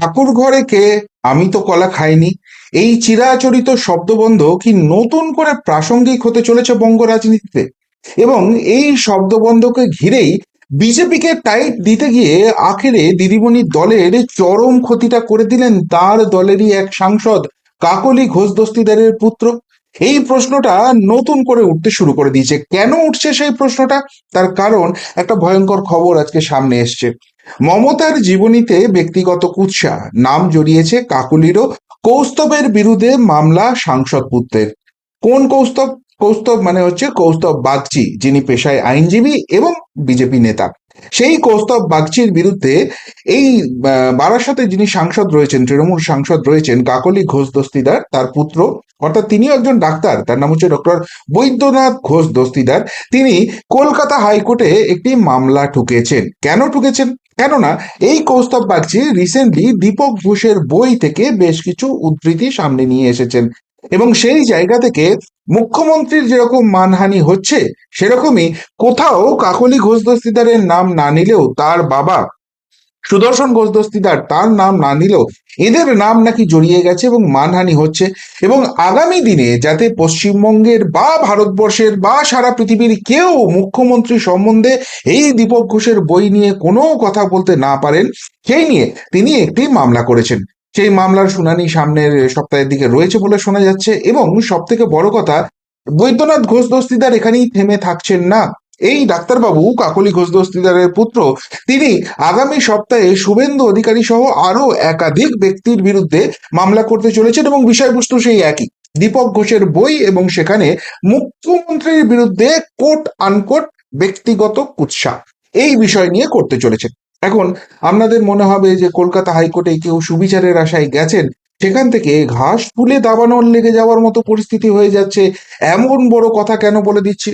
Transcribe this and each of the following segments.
ঠাকুর ঘরে কে? আমি তো কলা খাইনি। এই চিরাচরিত শব্দবন্ধ কি নতুন করে প্রাসঙ্গিক হতে চলেছে বঙ্গ রাজনীতিতে? এবং এই শব্দবন্ধকে ঘিরেই বিজেপিকে টাইট দিতে গিয়ে আখেরে দিদিমণি দলের চরম ক্ষতিটা করে দিলেন তার দলেরই এক সাংসদ কাকলি ঘোষ দস্তিদারের পুত্র। এই প্রশ্নটা নতুন করে উঠতে শুরু করে দিয়েছে। কেন উঠছে সেই প্রশ্নটা? তার কারণ একটা ভয়ঙ্কর খবর আজকে সামনে এসছে। মমতার জীবনীতে ব্যক্তিগত কুৎসা, নাম জড়িয়েছে কাকুলিরও, কৌস্তবের বিরুদ্ধে মামলা সাংসদ পুত্রের। কোন কৌস্তব কৌস্তব মানে হচ্ছে কৌস্তব বাগচি যিনি পেশায় আইনজীবী এবং বিজেপি নেতা। সেই কৌস্তব বাগচির বিরুদ্ধে এই বারাসাতে যিনি সাংসদ রয়েছেন, তৃণমূল সাংসদ রয়েছেন, কাকলি ঘোষ দস্তিদার, তার পুত্র, অর্থাৎ তিনিও একজন ডাক্তার, তার নাম হচ্ছে ডক্টর বৈদ্যনাথ ঘোষ দস্তিদার, তিনি কলকাতা হাইকোর্টে একটি মামলা ঠুকেছেন। কেন ঠুকেছেন? কেননা এই কৌস্তব বাগচি রিসেন্টলি দীপক ঘোষের বই থেকে বেশ কিছু উদ্ধৃতি সামনে নিয়ে এসেছেন। এবং সেই জায়গা থেকে মুখ্যমন্ত্রীর যেরকম মানহানি হচ্ছে, সেরকমই কোথাও কাকলি ঘোষ দস্তিদারের নাম না নিলেও তার বাবা সুদর্শন ঘোষ দস্তিদার তার নাম না নিলেও এদের নাম নাকি জড়িয়ে গেছে এবং মানহানি হচ্ছে। এবং আগামী দিনে যাতে পশ্চিমবঙ্গের বা ভারতবর্ষের বা সারা পৃথিবীর কেউ মুখ্যমন্ত্রী সম্বন্ধে এই দীপক ঘোষের বই নিয়ে কোনো কথা বলতে না পারেন, সেই নিয়ে তিনি একটি মামলা করেছেন। সেই মামলার শুনানি সামনের সপ্তাহের দিকে রয়েছে বলে শোনা যাচ্ছে এবং সব থেকে বড় কথা, বৈদ্যনাথ ঘোষ দস্তিদার এখানেই থেমে থাকছেন না। এই ডাক্তারবাবু, কাকলি ঘোষ দস্তিদারের পুত্র, তিনি আগামী সপ্তাহে শুভেন্দু অধিকারী সহ আরও একাধিক ব্যক্তির বিরুদ্ধে মামলা করতে চলেছেন এবং বিষয়বস্তু সেই একই। দীপক ঘোষের বই এবং সেখানে মুখ্যমন্ত্রীর বিরুদ্ধে কোট আনকোট ব্যক্তিগত কুৎসা। এই বিষয় নিয়ে করতে চলেছেন। এখন আপনাদের মনে হবে যে কলকাতা হাইকোর্টে কেউ সুবিচারের আশায় গেছেন, সেখান থেকে ঘাস ফুলে দাবানোর লেগে যাওয়ার মতো পরিস্থিতি হয়ে যাচ্ছে, এমন বড় কথা কেন বলে দিচ্ছি?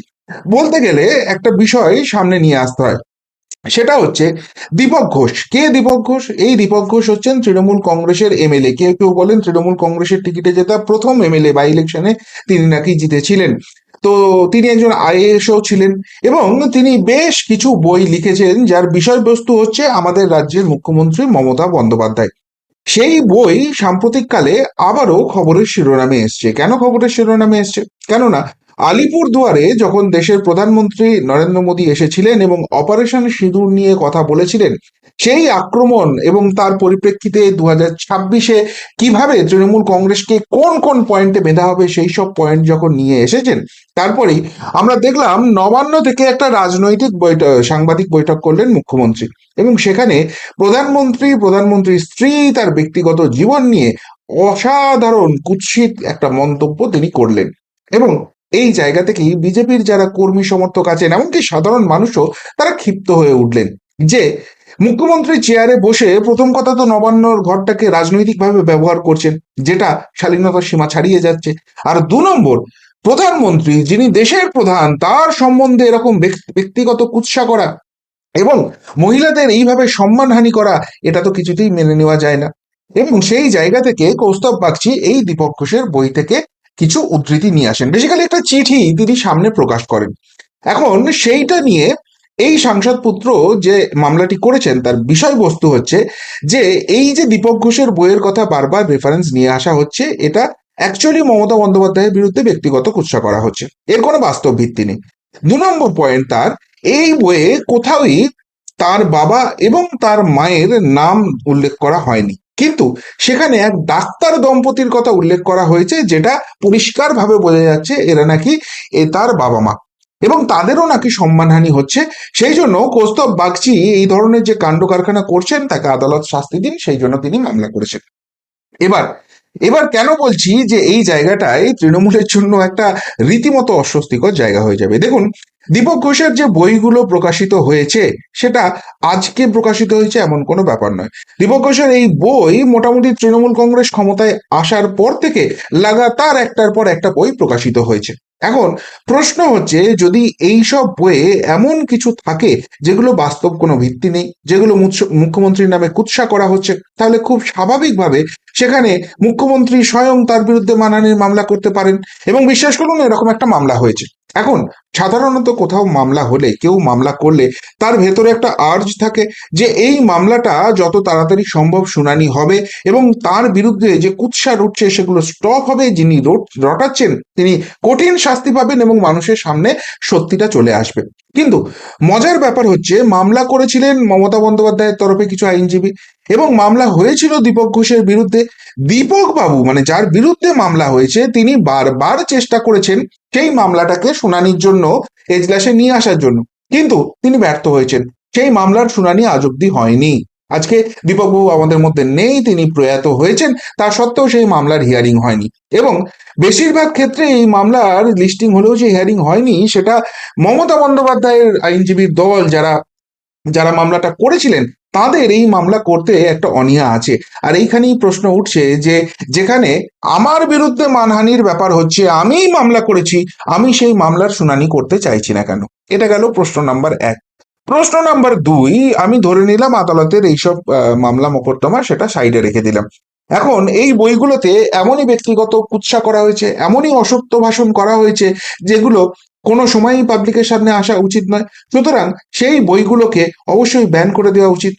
বলতে গেলে একটা বিষয় সামনে নিয়ে আসতে হয়। সেটা হচ্ছে দীপক ঘোষ। কে দীপক ঘোষ? এই দীপক ঘোষ হচ্ছেন তৃণমূল কংগ্রেসের এমএলএ। কেউ কেউ বলেন তৃণমূল কংগ্রেসের টিকিটে জেতা প্রথম এমএলএ বাই ইলেকশনে তিনি নাকি জিতেছিলেন। তো তিনি একজন আইএএসও ছিলেন এবং তিনি বেশ কিছু বই লিখেছেন, যার বিষয়বস্তু হচ্ছে আমাদের রাজ্যের মুখ্যমন্ত্রী মমতা বন্দ্যোপাধ্যায়। সেই বই সাম্প্রতিককালে আবারও খবরের শিরোনামে এসছে। কেন খবরের শিরোনামে এসছে? কেননা আলিপুর দুয়ারে যখন দেশের প্রধানমন্ত্রী নরেন্দ্র মোদী এসেছিলেন এবং অপারেশন সিঁদুর নিয়ে কথা বলেছিলেন সেই আক্রমণ এবং তার পরিপ্রেক্ষিতে দু হাজার ছাব্বিশে কীভাবে তৃণমূল কংগ্রেসকে কোন কোন পয়েন্টে বেঁধা হবে সেই সব পয়েন্ট যখন নিয়ে এসেছেন, তারপরেই আমরা দেখলাম নবান্ন থেকে একটা রাজনৈতিক বৈঠক সাংবাদিক বৈঠক করলেন মুখ্যমন্ত্রী এবং সেখানে প্রধানমন্ত্রী প্রধানমন্ত্রীর স্ত্রী, তার ব্যক্তিগত জীবন নিয়ে অসাধারণ কুৎসিত একটা মন্তব্য তিনি করলেন এবং এই জায়গা থেকেই বিজেপির যারা কর্মী সমর্থক আছেন, এমনকি সাধারণ মানুষও তারা ক্ষিপ্ত হয়ে উঠলেন যে মুখ্যমন্ত্রী চেয়ারে বসে প্রথম কথা তো নবান্নর ঘরটাকে রাজনৈতিকভাবে ব্যবহার করছেন, যেটা শালীনতার সীমা ছাড়িয়ে যাচ্ছে। আর দু নম্বর, প্রধানমন্ত্রী যিনি দেশের প্রধান, তার সম্বন্ধে এরকম ব্যক্তিগত কুৎসা করা এবং মহিলাদের এইভাবে সম্মানহানি করা, এটা তো কিছুতেই মেনে নেওয়া যায় না। এবং সেই জায়গা থেকে কৌস্তব বাগচি এই দীপক ঘোষের বই থেকে কিছু উদ্ধৃতি নিয়ে আসেন। বেসিক্যালি একটা চিঠি তিনি সামনে প্রকাশ করেন। এখন সেইটা নিয়ে এই সাংসদ পুত্র যে মামলাটি করেছেন, তার বিষয়বস্তু হচ্ছে যে এই যে দীপক ঘোষের বইয়ের কথা বারবার রেফারেন্স নিয়ে আসা হচ্ছে, এটা অ্যাকচুয়ালি মমতা বন্দ্যোপাধ্যায়ের বিরুদ্ধে ব্যক্তিগত কুৎসা করা হচ্ছে। এর কোনো বাস্তব ভিত্তি নেই। দু নম্বর পয়েন্ট তার, এই বইয়ে কোথাওই তার বাবা এবং তার মায়ের নাম উল্লেখ করা হয়নি। কিন্তু সেখানে এক ডাক্তার দম্পতির কথা উল্লেখ করা হয়েছে, যেটা পরিষ্কারভাবে বোঝা যাচ্ছে এরা নাকি এ তার বাবা মা এবং তাদেরও নাকি সম্মানহানি হচ্ছে। সেই জন্য কৌস্তব বাগচি এই ধরনের যে কাণ্ড কারখানা করছেন, তাকে আদালত শাস্তি দিন, সেই জন্য তিনি মামলা করেছেন। এবার এবার কেন বলছি যে এই জায়গাটায় তৃণমূলের জন্য একটা রীতিমতো অস্বস্তিকর জায়গা হয়ে যাবে? দেখুন, দীপক ঘোষের যে বইগুলো প্রকাশিত হয়েছে, সেটা আজকে প্রকাশিত হয়েছে এমন কোনো ব্যাপার নয়। দীপক ঘোষের এই বই মোটামুটি তৃণমূল কংগ্রেস ক্ষমতায় আসার পর থেকে লাগাতার একটার পর একটা বই প্রকাশিত হয়েছে। এখন প্রশ্ন হচ্ছে, যদি এই সব বইয়ে এমন কিছু থাকে যেগুলো বাস্তব কোনো ভিত্তি নেই, যেগুলো মুখ্যমন্ত্রীর নামে কুৎসা করা হচ্ছে, তাহলে খুব স্বাভাবিকভাবে সেখানে মুখ্যমন্ত্রী স্বয়ং তার বিরুদ্ধে মানহানির মামলা করতে পারেন এবং বিশ্বাস করুন এরকম একটা মামলা হয়েছে। এখন সাধারণত কোথাও মামলা হলে, কেউ মামলা করলে তার ভেতরে একটা আর্জ থাকে যে এই মামলাটা যত তাড়াতাড়ি সম্ভব শুনানি হবে এবং তার বিরুদ্ধে যে কুৎসা উঠছে সেগুলো স্টপ হবে, যিনি রট- রটাচ্ছেন তিনি কঠিন শাস্তি পাবেন এবং মানুষের সামনে সত্যিটা চলে আসবে। কিন্তু মজার ব্যাপার হচ্ছে মামলা করেছিলেন মমতা বন্দ্যোপাধ্যায়ের তরফে কিছু আইনজীবী এবং মামলা হয়েছিল দীপক ঘোষের বিরুদ্ধে। দীপক বাবু মানে যার বিরুদ্ধে মামলা হয়েছে তিনি বারবার চেষ্টা করেছেন সেই মামলাটাকে শুনানির জন্য এজলাসে নিয়ে আসার জন্য। কিন্তু তিনি ব্যর্থ হয়েছেন। সেই মামলার শুনানি আজ অব্দি হয়নি। আজকে দীপকবাবু আমাদের মধ্যে নেই, তিনি প্রয়াত হয়েছেন তা সত্ত্বেও সেই মামলার হিয়ারিং হয়নি। এবং বেশিরভাগ ক্ষেত্রে এই মামলার লিস্টিং হলেও যে হিয়ারিং হয়নি, সেটা মমতা বন্দ্যোপাধ্যায়ের আইনজীবীর দল যারা যারা মামলাটা করেছিলেন, তাদের এই মামলা করতে একটা অনীহা আছে। আর এইখানেই প্রশ্ন উঠছে যে, যেখানে আমার বিরুদ্ধে মানহানির ব্যাপার হচ্ছে, আমিই মামলা করেছি, আমি সেই মামলার শুনানি করতে চাইছি না কেন? এটা গেল প্রশ্ন নাম্বার এক। প্রশ্ন নাম্বার দুই, আমি ধরে নিলাম আদালতের এইসব মামলা মোকদ্দমা সেটা সাইডে রেখে দিলাম। এখন এই বইগুলোতে এমনই ব্যক্তিগত কুৎসা করা হয়েছে, এমনই অসত্য ভাষণ করা হয়েছে, যেগুলো কোনো সময়ই পাবলিকের সামনে আসা উচিত নয়। সুতরাং সেই বইগুলোকে অবশ্যই ব্যান করে দেওয়া উচিত।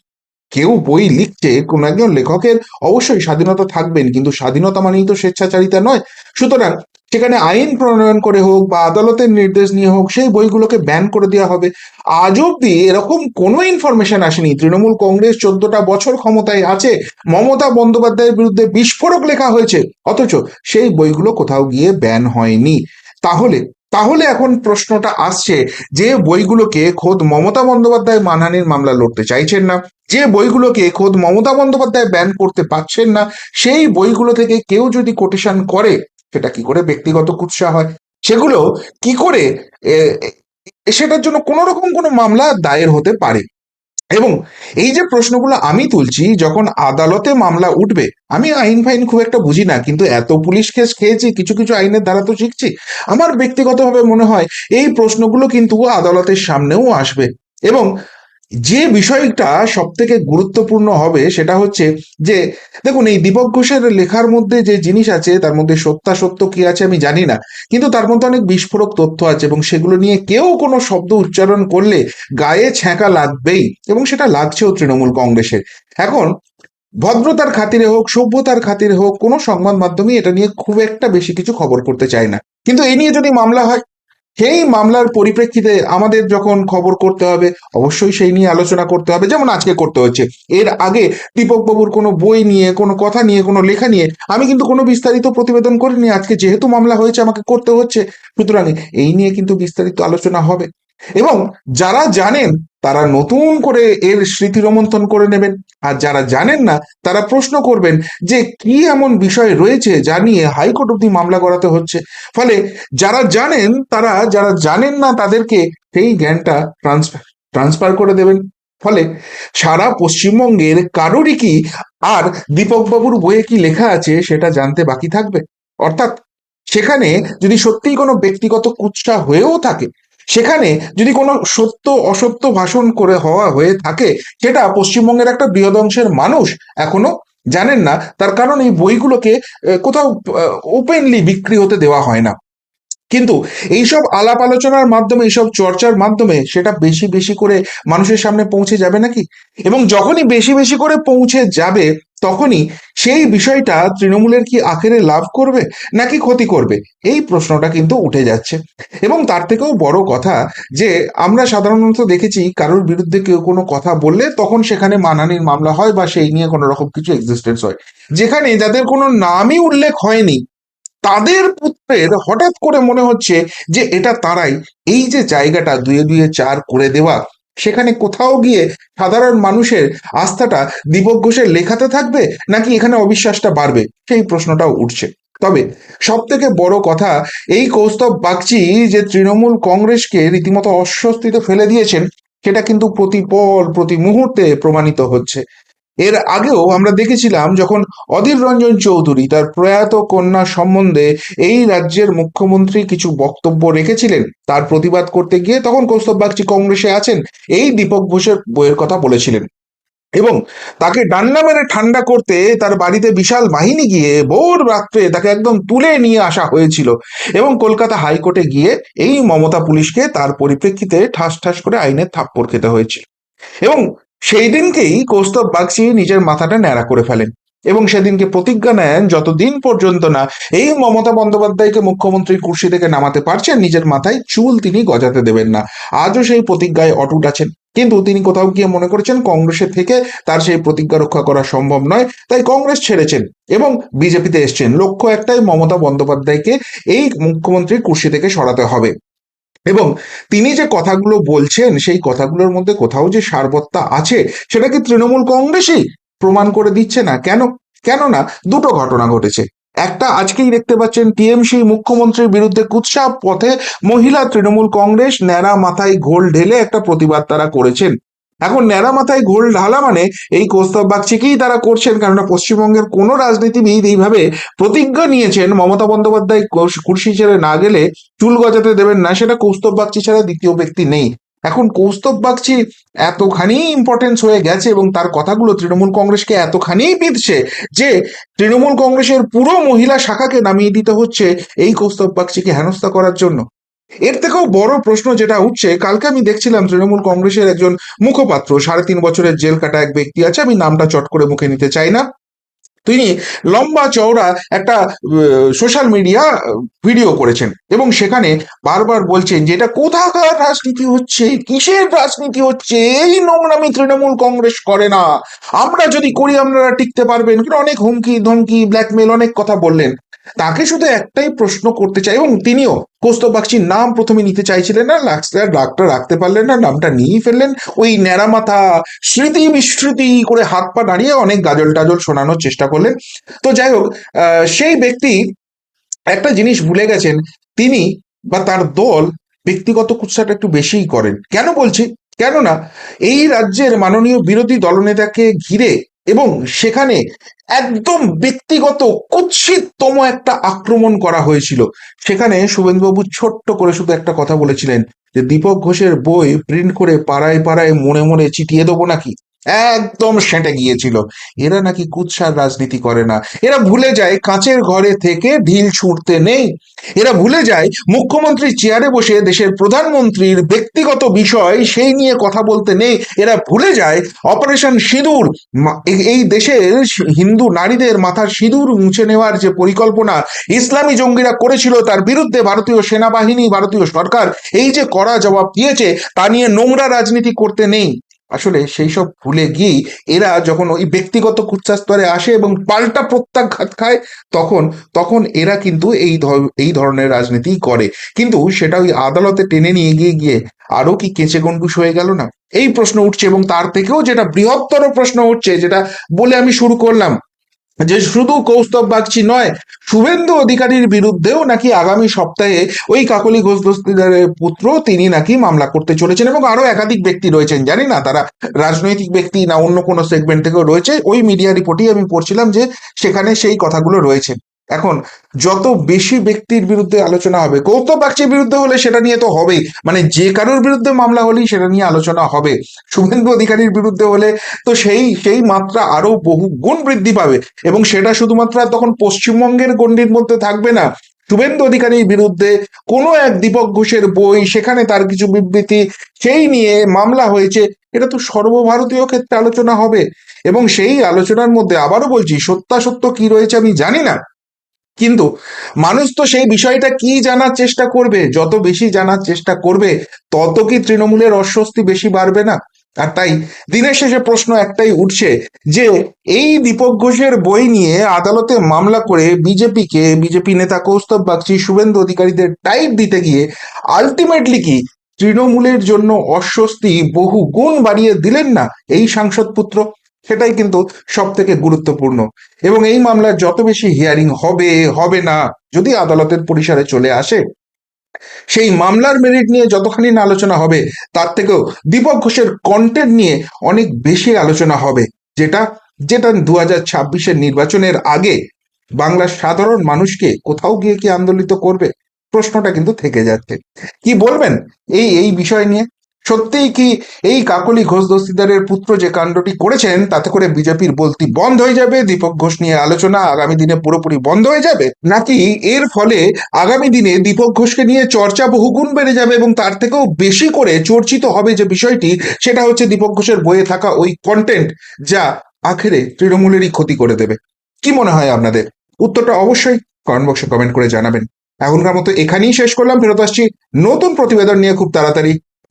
কেউ বই লিখছে কোন একজন লেখকের অবশ্যই স্বাধীনতা থাকবেন, কিন্তু স্বাধীনতা মানেই তো স্বেচ্ছাচারিতা নয়। সুতরাং সেখানে আইন প্রণয়ন করে হোক বা আদালতের নির্দেশ নিয়ে হোক, সেই বইগুলোকে ব্যান করে দেওয়া হবে। আজ অব্দি এরকম কোনো ইনফরমেশন আসেনি। তৃণমূল কংগ্রেস চোদ্দটা বছর ক্ষমতায় আছে, মমতা বন্দ্যোপাধ্যায়ের বিরুদ্ধে বিস্ফোরক লেখা হয়েছে, অথচ সেই বইগুলো কোথাও গিয়ে ব্যান হয়নি। তাহলে তাহলে এখন প্রশ্নটা আসছে যে বইগুলোকে খোদ মমতা বন্দ্যোপাধ্যায় মানহানির মামলা লড়তে চাইছেন না, যে বইগুলোকে খোদ মমতা বন্দ্যোপাধ্যায় ব্যান করতে পারছেন না, সেই বইগুলো থেকে কেউ যদি কোটেশন করে, সেটা কি করে ব্যক্তিগত কুৎসা হয়? সেগুলো কি করে সেটার জন্য কোনো রকম কোনো মামলা দায়ের হতে পারে? এবং এই যে প্রশ্নগুলো আমি তুলছি, যখন আদালতে মামলা উঠবে, আমি আইন ফাইন খুব একটা বুঝি না, কিন্তু এত পুলিশ কেস খেয়েছি, কিছু কিছু আইনের দ্বারা তো শিখছি। আমার ব্যক্তিগতভাবে মনে হয়, এই প্রশ্নগুলো কিন্তু আদালতের সামনেও আসবে। এবং যে বিষয়টা সব থেকে গুরুত্বপূর্ণ হবে সেটা হচ্ছে যে, দেখুন এই দীপক ঘোষের লেখার মধ্যে যে জিনিস আছে, তার মধ্যে সত্যাসত্য কি আছে আমি জানি না। কিন্তু তার মধ্যে অনেক বিস্ফোরক তথ্য আছে এবং সেগুলো নিয়ে কেউ কোনো শব্দ উচ্চারণ করলে গায়ে ছ্যাঁকা লাগবেই এবং সেটা লাগছেও তৃণমূল কংগ্রেসের। এখন, ভদ্রতার খাতিরে হোক, সভ্যতার খাতিরে হোক, কোনো সংবাদ মাধ্যমে এটা নিয়ে খুব একটা বেশি কিছু খবর করতে চায় না। কিন্তু এই নিয়ে যদি মামলা হয় সেই মামলার পরিপ্রেক্ষিতে আমাদের যখন খবর করতে হবে, অবশ্যই সেই নিয়ে আলোচনা করতে হবে, যেমন আজকে করতে হচ্ছে। এর আগে দীপক বাবুর কোনো বই নিয়ে, কোনো কথা নিয়ে, কোনো লেখা নিয়ে আমি কিন্তু কোনো বিস্তারিত প্রতিবেদন করিনি। আজকে যেহেতু মামলা হয়েছে, আমাকে করতে হচ্ছে। সুতরাং এই নিয়ে কিন্তু বিস্তারিত আলোচনা হবে। এবং যারা জানেন তারা নতুন করে এর স্মৃতি রোমন্থন করে নেবেন। আর যারা জানেন না, তারা প্রশ্ন করবেন যে কি এমন বিষয় রয়েছে যা নিয়ে হাইকোর্ট অব্দি মামলা করাতে হচ্ছে? ফলে যারা জানেন, তারা যারা জানেন না, তাদেরকে সেই জ্ঞানটা ট্রান্সফার ট্রান্সফার করে দেবেন। ফলে সারা পশ্চিমবঙ্গের কারোরই কি আর দীপকবাবুর বইয়ে কি লেখা আছে সেটা জানতে বাকি থাকবে? অর্থাৎ সেখানে যদি সত্যিই কোনো ব্যক্তিগত কুৎসা হয়েও থাকে সেখানে যদি কোনো সত্য, অসত্য ভাষণ করে হওয়া হয়ে থাকে, সেটা পশ্চিমবঙ্গের একটা বৃহৎ অংশের মানুষ এখনও জানেন না। তার কারণ এই বইগুলোকে কোথাও ওপেনলি বিক্রি হতে দেওয়া হয় না। কিন্তু এইসব আলাপ আলোচনার মাধ্যমে, এইসব চর্চার মাধ্যমে সেটা বেশি বেশি করে মানুষের সামনে পৌঁছে যাবে নাকি? এবং যখনই বেশি বেশি করে পৌঁছে যাবে তখনই সেই বিষয়টা তৃণমূলের কি আখেরে লাভ করবে নাকি ক্ষতি করবে? এই প্রশ্নটা কিন্তু উঠে যাচ্ছে। এবং তার থেকেও বড় কথা যে, আমরা সাধারণত দেখেছি কারোর বিরুদ্ধে কেউ কোনো কথা বললে তখন সেখানে মানহানির মামলা হয় বা সেই নিয়ে কোনো রকম কিছু এক্সিস্টেন্স হয়। যেখানে যাদের কোনো নামই উল্লেখ হয়নি, তাদের পুত্রের হঠাৎ করে মনে হচ্ছে যে, এটা তারাই। এই যে জায়গাটা দুয়ে দুয়ে চার করে দেওয়া সেখানে কোথাও গিয়ে সাধারণ মানুষের আস্থাটা দীপক ঘোষের লেখাতে থাকবে নাকি এখানে অবিশ্বাসটা বাড়বে? সেই প্রশ্নটাও উঠছে। তবে সব থেকে বড় কথা, এই কৌস্তব বাগচি যে তৃণমূল কংগ্রেসকে রীতিমতো অস্বস্তিতে ফেলে দিয়েছেন, সেটা কিন্তু প্রতি পল প্রতি মুহূর্তে প্রমাণিত হচ্ছে। এর আগেও আমরা দেখেছিলাম যখন অধীর রঞ্জন চৌধুরী তার প্রয়াত কন্যা সম্বন্ধে এই রাজ্যের মুখ্যমন্ত্রী কিছু বক্তব্য রেখেছিলেন, তার প্রতিবাদ করতে গিয়ে তখন কৌস্তব বাগচি কংগ্রেসে আছেন, এই দীপক ঘোষের বইয়ের কথা বলেছিলেন। এবং তাকে ডান্ডা মেরে ঠান্ডা করতে তার বাড়িতে বিশাল বাহিনী গিয়ে ভোর রাত্রে তাকে একদম তুলে নিয়ে আসা হয়েছিল এবং কলকাতা হাইকোর্টে গিয়ে এই মমতা পুলিশকে তার পরিপ্রেক্ষিতে ঠাস ঠাস করে আইনের থাপ্পড় খেতে হয়েছিল। এবং সেই দিনকেই কৌস্তব বাগচি নিজের মাথাটা ন্যাড়া করে ফেলেন এবং সেদিনকে প্রতিজ্ঞা নেন যতদিন পর্যন্ত না এই মমতা বন্দ্যোপাধ্যায়কে মুখ্যমন্ত্রী কুর্সি থেকে নামাতে পারছেন, নিজের মাথায় চুল তিনি গজাতে দেবেন না। আজও সেই প্রতিজ্ঞায় অটুট আছেন। কিন্তু তিনি কোথাও গিয়ে মনে করেছেন কংগ্রেসের থেকে তার সেই প্রতিজ্ঞা রক্ষা করা সম্ভব নয়, তাই কংগ্রেস ছেড়েছেন এবং বিজেপিতে এসছেন। লক্ষ্য একটাই, মমতা বন্দ্যোপাধ্যায়কে এই মুখ্যমন্ত্রীর কুর্সি থেকে সরাতে হবে। এবং তিনি যে কথাগুলো বলছেন, সেই কথাগুলোর মধ্যে কোথাও যে সারবত্তা আছে সেটা কি তৃণমূল কংগ্রেসই প্রমাণ করে দিচ্ছে না। কেন? কেননা দুটো ঘটনা ঘটেছে। একটা আজকেই দেখতে পাচ্ছেন টিএমসি মুখ্যমন্ত্রীর বিরুদ্ধে কুৎসা পথে মহিলা তৃণমূল কংগ্রেস ন্যাড়া মাথায় ঘোল ঢেলে একটা প্রতিবাদ তারা করেছেন। এখন ন্যাড়া মাথায় ঘোল ঢালা মানে এই কৌস্তব বাগচিকেই তারা করছেন, কেননা পশ্চিমবঙ্গের কোনো রাজনীতিবিদ এইভাবে প্রতিজ্ঞা নিয়েছেন মমতা বন্দ্যোপাধ্যায় কুর্স- ছেড়ে না গেলে চুল গজাতে দেবেন না, সেটা কৌস্তব বাগচি ছাড়া দ্বিতীয় ব্যক্তি নেই। এখন কৌস্তব বাগচি এতখানি ইম্পর্টেন্স হয়ে গেছে এবং তার কথাগুলো তৃণমূল কংগ্রেসকে এতখানি বিঁধছে যে তৃণমূল কংগ্রেসের পুরো মহিলা শাখাকে নামিয়ে দিতে হচ্ছে এই কৌস্তব বাগচিকে হেনস্থা করার জন্য। এর থেকেও বড় প্রশ্ন যেটা উঠছে, কালকে আমি দেখছিলাম তৃণমূল কংগ্রেসের একজন মুখপাত্র, সাড়ে তিন বছরের জেল কাটা এক ব্যক্তি আছে, আমি নামটা চট করে মুখে নিতে চাই না। তিনি লম্বা চওড়া একটা সোশ্যাল মিডিয়া ভিডিও করেছেন এবং সেখানে বারবার বলছেন যে এটা কোথাকার রাজনীতি হচ্ছে, কিসের রাজনীতি হচ্ছে, এই নোংরামি তৃণমূল কংগ্রেস করে না। আমরা যদি করি, আপনারা টিকতে পারবেন। কিন্তু অনেক হুমকি, ধমকি ব্ল্যাকমেল অনেক কথা বললেন। তাকে শুধু একটাই প্রশ্ন করতে চাই, এবং তিনিও কৌস্তব বাগচির নাম প্রথমে নিতে চাইছিলেন না লাস্টার ডাক্তার রাখতে পারলেন না, নামটা নিয়েই ফেললেন। ওই ন্যাড়া মাথা স্মৃতি বিস্মৃতি করে হাত পা দাঁড়িয়ে অনেক গাজল টাজল শোনানোর চেষ্টা করলেন। তো যাই হোক সেই ব্যক্তি একটা জিনিস ভুলে গেছেন, তিনি বা তার দল ব্যক্তিগত কুৎসাটা একটু বেশিই করেন। কেন বলছি? কেননা, এই রাজ্যের মাননীয় বিরোধী দলনেতাকে ঘিরে এবং সেখানে একদম ব্যক্তিগত কুৎসিততম একটা আক্রমণ করা হয়েছিল। সেখানে শুভেন্দুবাবু ছোট্ট করে শুধু একটা কথা বলেছিলেন যে, দীপক ঘোষের বই প্রিন্ট করে পাড়ায় পাড়ায় মনে মনে চিটিয়ে দেবো নাকি? একদম সেঁটে গিয়েছিল। এরা নাকি কুৎসার রাজনীতি করে না। এরা ভুলে যায় কাঁচের ঘরে থেকে ঢিল ছুঁড়তে নেই। এরা ভুলে যায় মুখ্যমন্ত্রী চেয়ারে বসে দেশের প্রধানমন্ত্রীর ব্যক্তিগত বিষয় সেই নিয়ে কথা বলতে নেই। এরা ভুলে যায় অপারেশন সিঁদুর। এই- দেশের হিন্দু নারীদের মাথার সিঁদুর মুছে নেওয়ার যে পরিকল্পনা ইসলামী জঙ্গিরা করেছিল তার বিরুদ্ধে ভারতীয় সেনাবাহিনী, ভারতীয় সরকার এই যে কড়া জবাব দিয়েছে তা নিয়ে নোংরা রাজনীতি করতে নেই। আসলে সেই সব ভুলে গিয়েই এরা যখন ওই ব্যক্তিগত কুৎসা স্তরে আসে এবং পাল্টা প্রত্যাঘাত খায়, তখন তখন এরা কিন্তু এই এই ধরনের রাজনীতি করে। কিন্তু সেটা ওই আদালতে টেনে নিয়ে গিয়ে গিয়ে আরও কি কেঁচে গন্ডুস হয়ে গেল না? এই প্রশ্ন উঠছে এবং তার থেকেও যেটা বৃহত্তর প্রশ্ন উঠছে, যেটা বলে আমি শুরু করলাম যে শুধু কৌস্তব বাগচি নয়, শুভেন্দু অধিকারীর বিরুদ্ধেও নাকি আগামী সপ্তাহে ওই কাকলি ঘোষ দস্তিদারের পুত্র তিনি নাকি মামলা করতে চলেছেন এবং আরও একাধিক ব্যক্তি রয়েছেন। জানি না, তারা রাজনৈতিক ব্যক্তি না, অন্য কোনো সেগমেন্ট থেকেও রয়েছে। ওই মিডিয়া রিপোর্টেই আমি পড়ছিলাম যে সেখানে সেই কথাগুলো রয়েছে। এখন যত বেশি ব্যক্তির বিরুদ্ধে আলোচনা হবে কৌস্তব বাগচির বিরুদ্ধে হলে সেটা নিয়ে তো হবেই। মানে যে কারোর বিরুদ্ধে মামলা হলেই সেটা নিয়ে আলোচনা হবে। শুভেন্দু অধিকারীর বিরুদ্ধে হলে তো সেই সেই মাত্রা আরও বহু গুণ বৃদ্ধি পাবে। এবং সেটা শুধুমাত্র তখন পশ্চিমবঙ্গের গণ্ডির মধ্যে থাকবে না। শুভেন্দু অধিকারীর বিরুদ্ধে কোনো এক দীপক ঘোষের বই, সেখানে তার কিছু বিবৃতি, সেই নিয়ে মামলা হয়েছে। এটা তো সর্বভারতীয় ক্ষেত্রে আলোচনা হবে। এবং সেই আলোচনার মধ্যে আবারও বলছি, সত্যাসত্য কি রয়েছে আমি জানি না। কিন্তু মানুষ তো সেই বিষয়টা কি জানার চেষ্টা করবে? যত বেশি জানার চেষ্টা করবে, তত কি তৃণমূলের অস্বস্তি বেশি বাড়বে না? আর তাই দিনের শেষে প্রশ্ন একটাই উঠছে যে, এই দীপক ঘোষের বই নিয়ে আদালতে মামলা করে বিজেপিকে, বিজেপি নেতা কৌস্তব বাগচি, শুভেন্দু অধিকারীদের টাইপ দিতে গিয়ে আলটিমেটলি কি তৃণমূলের জন্য অস্বস্তি বহু গুণ বাড়িয়ে দিলেন না এই সাংসদ পুত্র? সেটাই কিন্তু সব থেকে গুরুত্বপূর্ণ। এবং এই মামলার যত বেশি হিয়ারিং হবে হবে না, যদি আদালতের পরিসরে চলে আসে, সেই মামলার মেরিট নিয়ে যতখানি না আলোচনা হবে, তার থেকেও দীপক ঘোষের কন্টেন্ট নিয়ে অনেক বেশি আলোচনা হবে। যেটা যেটা দু হাজার ছাব্বিশের নির্বাচনের আগে বাংলার সাধারণ মানুষকে কোথাও গিয়ে কি আন্দোলিত করবে? প্রশ্নটা কিন্তু থেকে যাচ্ছে। কি বলবেন এই এই বিষয় নিয়ে? সত্যিই কি এই কাকলি ঘোষ দস্তিদারের পুত্র যে কাণ্ডটি করেছেন, তাতে করে বিজেপির বলতি বন্ধ হয়ে যাবে? দীপক ঘোষ নিয়ে আলোচনা আগামী দিনে পুরোপুরি বন্ধ হয়ে যাবে? নাকি এর ফলে আগামী দিনে দীপক ঘোষকে নিয়ে চর্চা বহুগুণ বেড়ে যাবে এবং তার থেকেও বেশি করে চর্চিত হবে যে বিষয়টি, সেটা হচ্ছে দীপক ঘোষের বইয়ে থাকা ওই কন্টেন্ট যা আখেরে তৃণমূলেরই ক্ষতি করে দেবে। কি মনে হয় আপনাদের? উত্তরটা অবশ্যই কমেন্ট বক্সে কমেন্ট করে জানাবেন। এখনকার মতো এখানেই শেষ করলাম। ফেরত আসছি নতুন প্রতিবেদন নিয়ে খুব তাড়াতাড়ি।